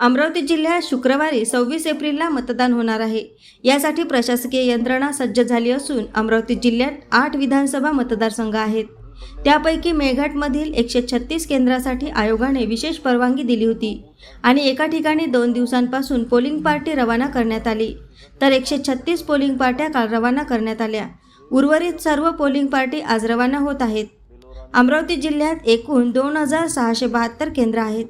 अमरावती जिल्ह्यात शुक्रवारी सव्वीस एप्रिलला मतदान होणार आहे. यासाठी प्रशासकीय यंत्रणा सज्ज झाली असून अमरावती जिल्ह्यात आठ विधानसभा मतदारसंघ आहेत. त्यापैकी मेळघाटमधील एकशे छत्तीस केंद्रासाठी आयोगाने विशेष परवानगी दिली होती आणि एका ठिकाणी दोन दिवसांपासून पोलिंग पार्टी रवाना करण्यात आली. तर एकशे छत्तीस पोलिंग पार्ट्या काल रवाना करण्यात आल्या. उर्वरित सर्व पोलिंग पार्टी आज रवाना होत आहेत. अमरावती जिल्ह्यात एकूण दोन हजार सहाशे बहात्तर केंद्र आहेत.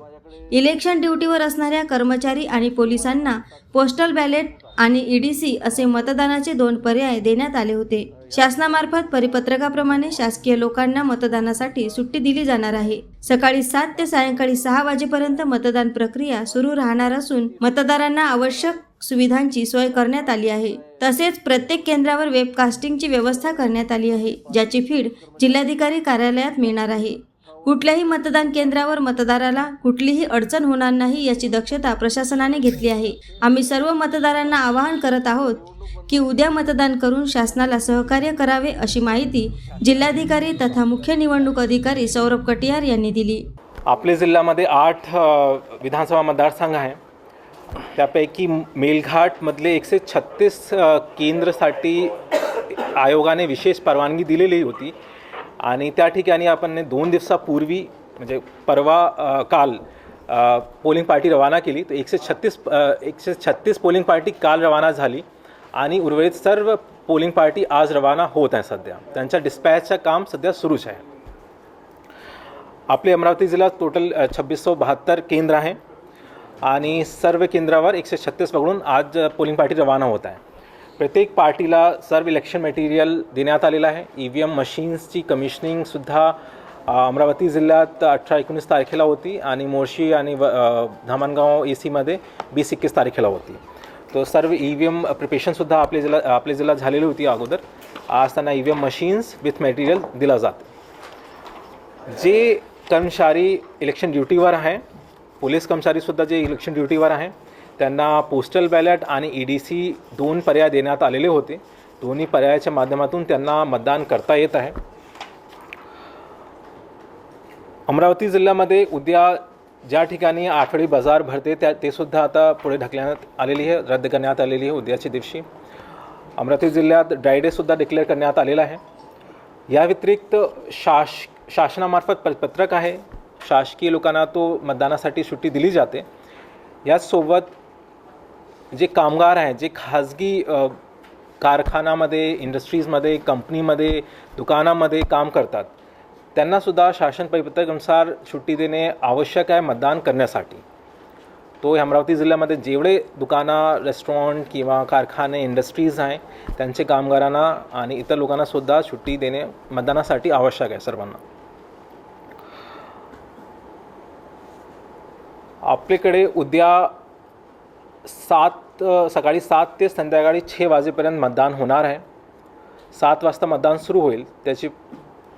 इलेक्शन ड्युटीवर असणाऱ्या कर्मचारी आणि पोलिसांना पोस्टल बॅलेट आणि ईडीसी असे मतदानाचे दोन पर्याय देण्यात आले होते. शासनामार्फत परिपत्रकाप्रमाणे शासकीय लोकांना मतदानासाठी सुट्टी दिली जाणार आहे. सकाळी सात ते सायंकाळी सहा वाजेपर्यंत मतदान प्रक्रिया सुरू राहणार असून मतदारांना आवश्यक सुविधांची सोय करण्यात आली आहे. तसेच प्रत्येक केंद्रावर वेबकास्टिंगची व्यवस्था करण्यात आली आहे ज्याची फीड जिल्हाधिकारी कार्यालयात मिळणार आहे. कुठल्याही मतदान केंद्रावर मतदाराला कुठलीही अडचण होणार नाही याची दक्षता प्रशासनाने घेतली आहे. आम्ही सर्व मतदारांना आवाहन करत आहोत की उद्या मतदान करून शासनाला सहकार्य करावे अशी माहिती जिल्हाधिकारी तथा मुख्य निवडणूक अधिकारी सौरभ कटियार यांनी दिली. आपल्या जिल्ह्यामध्ये आठ विधानसभा मतदारसंघ आहे. त्यापैकी मेलघाटमधले एकशे छत्तीस केंद्रसाठी आयोगाने विशेष परवानगी दिलेली होती. आणि त्या ठिकाणी आपण दोन दिवसापूर्वी म्हणजे परवा काल पोलिंग पार्टी रवाना केली. तर एकशे छत्तीस एकशे छत्तीस पोलिंग पार्टी काल रवाना झाली आणि उर्वरित सर्व पोलिंग पार्टी आज रवाना होत आहे सध्या. त्यांच्या डिस्पॅचचं काम सध्या सुरूच आहे. आपले अमरावती जिल्ह्यात टोटल छब्बीस सौ बहात्तर केंद्र आहे आणि सर्व केंद्रावर एकशे छत्तीस वगळून आज पोलिंग पार्टी रवाना होत आहे. प्रत्येक पार्टीला सर्व इलेक्शन मटेरियल देण्यात आलेलं आहे. ई व्ही एम मशीन्सची कमिशनिंगसुद्धा अमरावती जिल्ह्यात अठरा एकोणीस तारखेला होती आणि मोर्शी आणि व धामणगाव ए सीमध्ये वीस एकवीस तारखेला होती. तो सर्व ई व्ही एम प्रिपेशनसुद्धा आपल्या जिल्हा आपल्या जिल्ह्यात झालेली होती अगोदर. आज त्यांना E V M machines with material दिलं जातं. जे कर्मचारी इलेक्शन ड्युटीवर आहे पोलीस कर्मचारीसुद्धा जे इलेक्शन ड्युटीवर आहे त्यांना पोस्टल बॅलेट आणि ई डी सी दोन पर्याय देण्यात आलेले होते. दोन्ही पर्यायाच्या माध्यमातून त्यांना मतदान करता येत आहे. अमरावती जिल्ह्यामध्ये उद्या ज्या ठिकाणी आठवडी बाजार भरते त्या ते सुद्धा आता पुढे ढकलण्यात आलेली आहे रद्द करण्यात आलेली आहे उद्याच्या दिवशी. अमरावती जिल्ह्यात ड्राय डेसुद्धा डिक्लेअर करण्यात आलेला आहे. या व्यतिरिक्त शास शासनामार्फत प पत्रक आहे. शासकीय लोकांना तो मतदानासाठी सुट्टी दिली जाते. याचसोबत जे कामगार आहेत जे खाजगी कारखानामध्ये इंडस्ट्रीजमध्ये कंपनीमध्ये दुकानामध्ये काम करतात त्यांनासुद्धा शासन परिपत्रकानुसार सुट्टी देणे आवश्यक आहे मतदान करण्यासाठी. तो अमरावती जिल्ह्यामध्ये जेवढे दुकानं रेस्टॉरंट किंवा कारखाने इंडस्ट्रीज आहे त्यांचे कामगारांना आणि इतर लोकांनासुद्धा सुट्टी देणे मतदानासाठी आवश्यक आहे सर्वांना. आपल्याकडे उद्या सात सकाळी सात ते संध्याकाळी छे वाजेपर्यंत मतदान होणार आहे. सात वाजता मतदान सुरू होईल. त्याची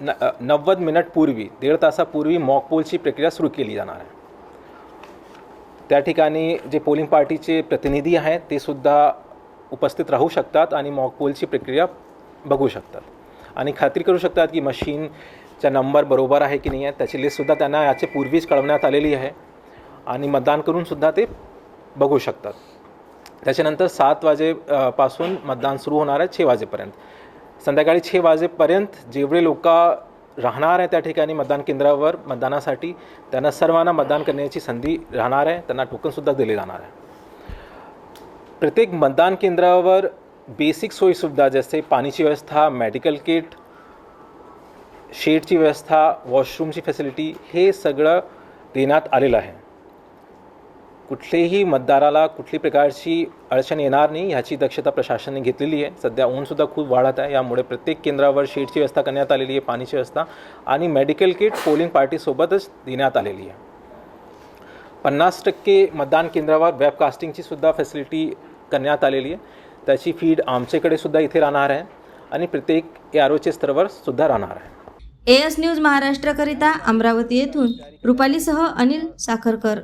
न नव्वद मिनट पूर्वी दीड तासापूर्वी मॉकपोलची प्रक्रिया सुरू केली जाणार आहे. त्या ठिकाणी जे पोलिंग पार्टीचे प्रतिनिधी आहेत ते सुद्धा उपस्थित राहू शकतात आणि मॉकपोलची प्रक्रिया बघू शकतात. आणि खात्री करू शकतात की मशीनचा नंबर बरोबर आहे की नाही आहे त्याची लिस्टसुद्धा त्यांना याचे पूर्वीच कळवण्यात आलेली आहे. आणि मतदान करूनसुद्धा ते बघू शकतात. त्याच्यानंतर सात वाजेपासून मतदान सुरू होणार आहे छे वाजेपर्यंत. संध्याकाळी छे वाजेपर्यंत जेवढे लोक राहणार आहे त्या ठिकाणी मतदान केंद्रावर मतदानासाठी त्यांना सर्वांना मतदान करण्याची संधी राहणार आहे त्यांना टोकनसुद्धा दिले जाणार आहे. प्रत्येक मतदान केंद्रावर बेसिक सोयीसुविधा जसे पाणीची व्यवस्था मेडिकल किट शेडची व्यवस्था वॉशरूमची फॅसिलिटी हे सगळं देण्यात आलेलं आहे. कुठलेही मतदाराला कुठली प्रकारची अडचण येणार नाही ह्याची दक्षता प्रशासनाने घेतलेली आहे. सध्या ऊनसुद्धा खूप वाढत आहे यामुळे प्रत्येक केंद्रावर शेडची व्यवस्था करण्यात आलेली आहे पाणीची व्यवस्था आणि मेडिकल किट पोलिंग पार्टीसोबतच देण्यात आलेली आहे. पन्नास टक्के मतदान केंद्रावर वेबकास्टिंगची सुद्धा फॅसिलिटी करण्यात आलेली आहे. त्याची फीड आमच्याकडे सुद्धा इथे राहणार आहे आणि प्रत्येक एआरओच्या स्तरावर सुद्धा राहणार आहे. एएस न्यूज महाराष्ट्रकरिता अमरावती येथून रुपालीसह अनिल साखरकर.